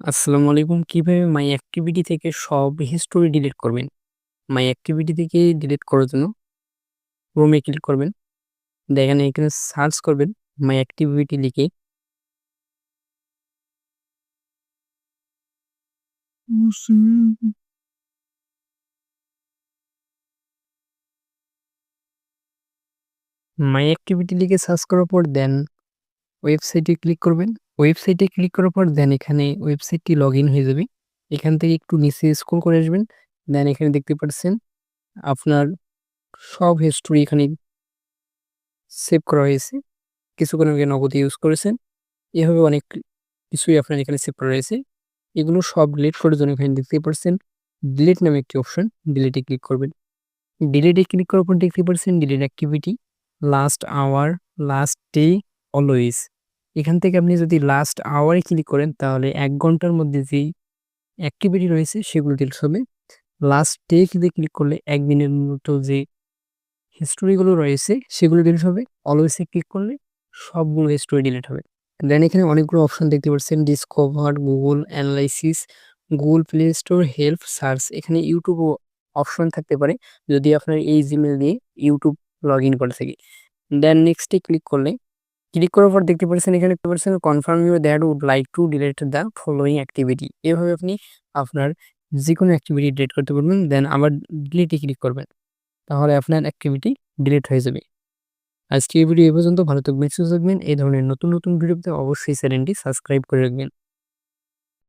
আসসালামু আলাইকুম। কীভাবে মাই অ্যাক্টিভিটি থেকে সব হিস্টোরি ডিলিট করবেন? মাই অ্যাক্টিভিটি থেকে ডিলিট করার জন্য ক্রোমে ক্লিক করবেন। দেখেন এখানে সার্চ করবেন মাই অ্যাক্টিভিটি লিখে। মাই অ্যাক্টিভিটি লিখে সার্চ করার পর দেন ওয়েবসাইটে ক্লিক করবেন। ওয়েবসাইটে ক্লিক করার পর দেন এখানে ওয়েবসাইটটি লগইন হয়ে যাবে। এখান থেকে একটু নিচে স্ক্রল করে আসবেন। দেন এখানে দেখতে পাচ্ছেন আপনার সব হিস্টোরি এখানে সেভ করা হয়েছে। কিছুক্ষণ আগে নগদ ইউজ করেছেন। এভাবে অনেক কিছুই আপনার এখানে সেভ করা রয়েছে। এগুলো সব ডিলিট করার জন্য এখানে দেখতে পাচ্ছেন ডিলিট নামে একটি অপশন ডিলিটে ক্লিক করবেন। ডিলিটে ক্লিক করার পর দেখতে পাচ্ছেন delete activity, last hour, last day, always. এখান থেকে আপনি যদি লাস্ট আওয়ারে ক্লিক করেন তাহলে এক ঘণ্টার মধ্যে যেই অ্যাক্টিভিটি রয়েছে সেগুলো ডিলিট হবে। লাস্ট ডে তে ক্লিক করলে ১ দিনের মতো যে হিস্টোরিগুলো রয়েছে সেগুলো ডিলিট হবে। অলওয়েজে ক্লিক করলে সবগুলো হিস্টোরি ডিলিট হবে। দেন এখানে অনেকগুলো অপশন দেখতে পাচ্ছেন discover, Google analysis, Google Play Store, help, search. এখানে ইউটিউবও অপশন থাকতে পারে যদি আপনার এই জিমেল দিয়ে ইউটিউব লগ ইন করে থাকে। দেন নেক্সট ক্লিক করলে ক্লিক করার পর দেখতে পাচ্ছেন এখানে দেখতে পাচ্ছেন confirm you that would like to delete the following activity. এভাবে আপনি আপনার যে কোনো অ্যাক্টিভিটি ডিলিট করতে পারবেন। দেন আবার ডিলিটে ক্লিক করবেন। তাহলে আপনার অ্যাক্টিভিটি ডিলিট হয়ে যাবে। আজকে এই ভিডিও এ পর্যন্ত ভালো থাকবেন, সুস্থ থাকবেন। এই ধরনের নতুন, নতুন ভিডিওতে অবশ্যই চ্যানেলটি সাবস্ক্রাইব করে রাখবেন।